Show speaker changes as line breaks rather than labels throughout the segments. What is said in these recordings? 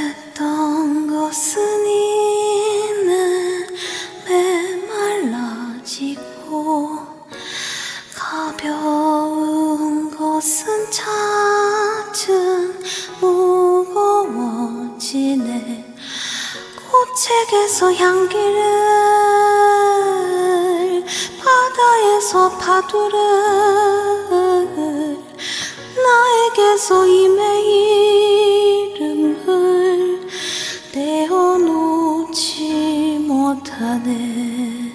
습했던 것은 꽃책에서 향기를 바다에서 파도를 나에게서 임의 이름을 떼어놓지 못하네.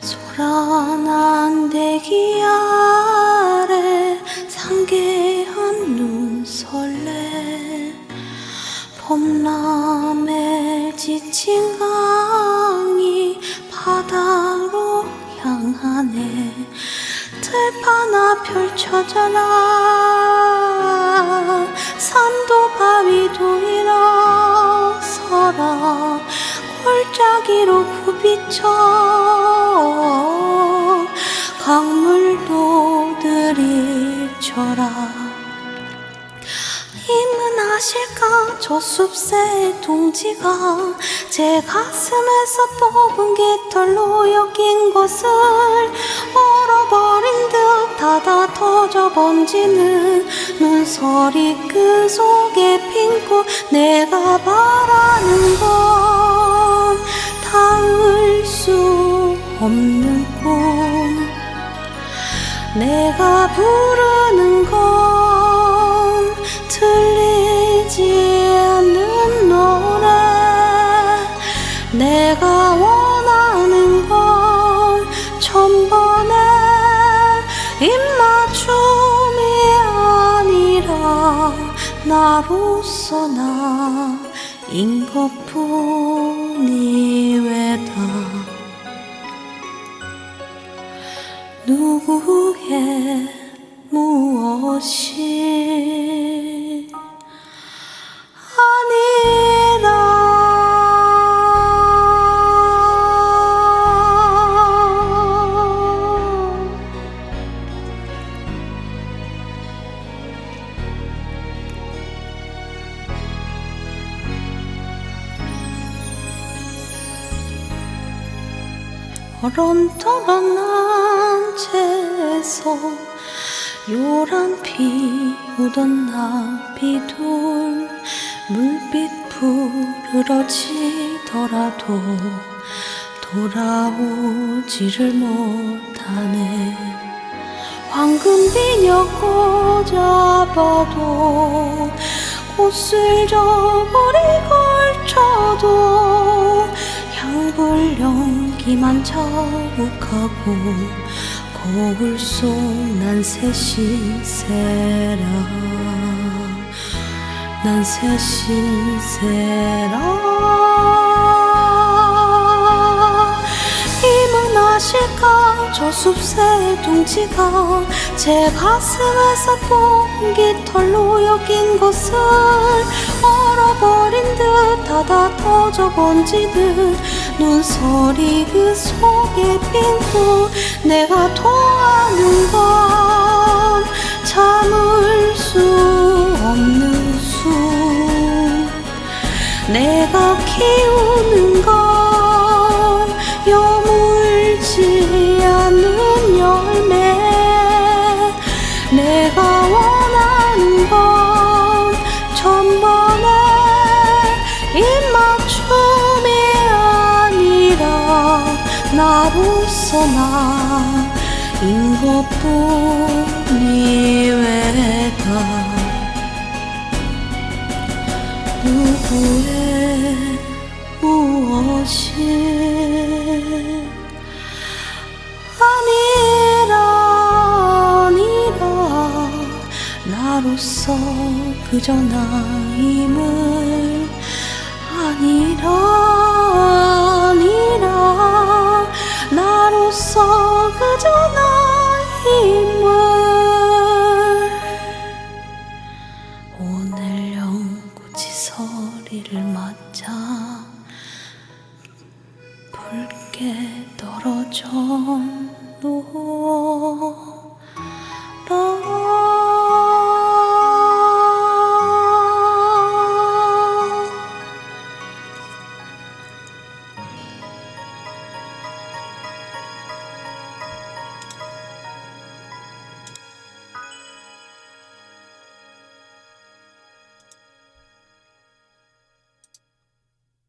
소란한 대기 아래 상계한 눈설레 봄남에 지친 강이 바다로 향하네. 들판아 펼쳐져라. 산도 바위도 일어서라. 골짜기로 부비쳐 강물도 들이쳐라 아실까? 저 숲새 동지가 제 가슴에서 뽑은 깃털로 여긴 것을 얼어버린 듯 닫아 터져 번지는 눈설이 그 속에 핀고 내가 바라는 건 닿을 수 없는 꿈 내가 부르는 건 들리 나로서 나인 것뿐이 왜다? 누구의 무엇이 아니 얼음떨어난 채에서 요란 피 오던 나비돌 물빛 부르러지더라도 돌아오지를 못하네. 황금 비녀 꽂아봐도 꽃을 저고리 연기만 자욱하고 거울 속 난 새 신세라. 난 새 신세라. 힘은 아실까? 저 숲새 둥지가 제 가슴에서 뽑은 깃털로 여긴 것을 얼어버린 듯 닫아 터져 번지듯 눈설이 그 속에 핀고 내가 토하는 건 참을 수 없는 숨. 내가 키우 나로서 나인 것뿐이 왜다 누구의 무엇이 아니라 아니라 나로서 그저 나임을 아니라 아니라 멋져 붉게 떨어져 놓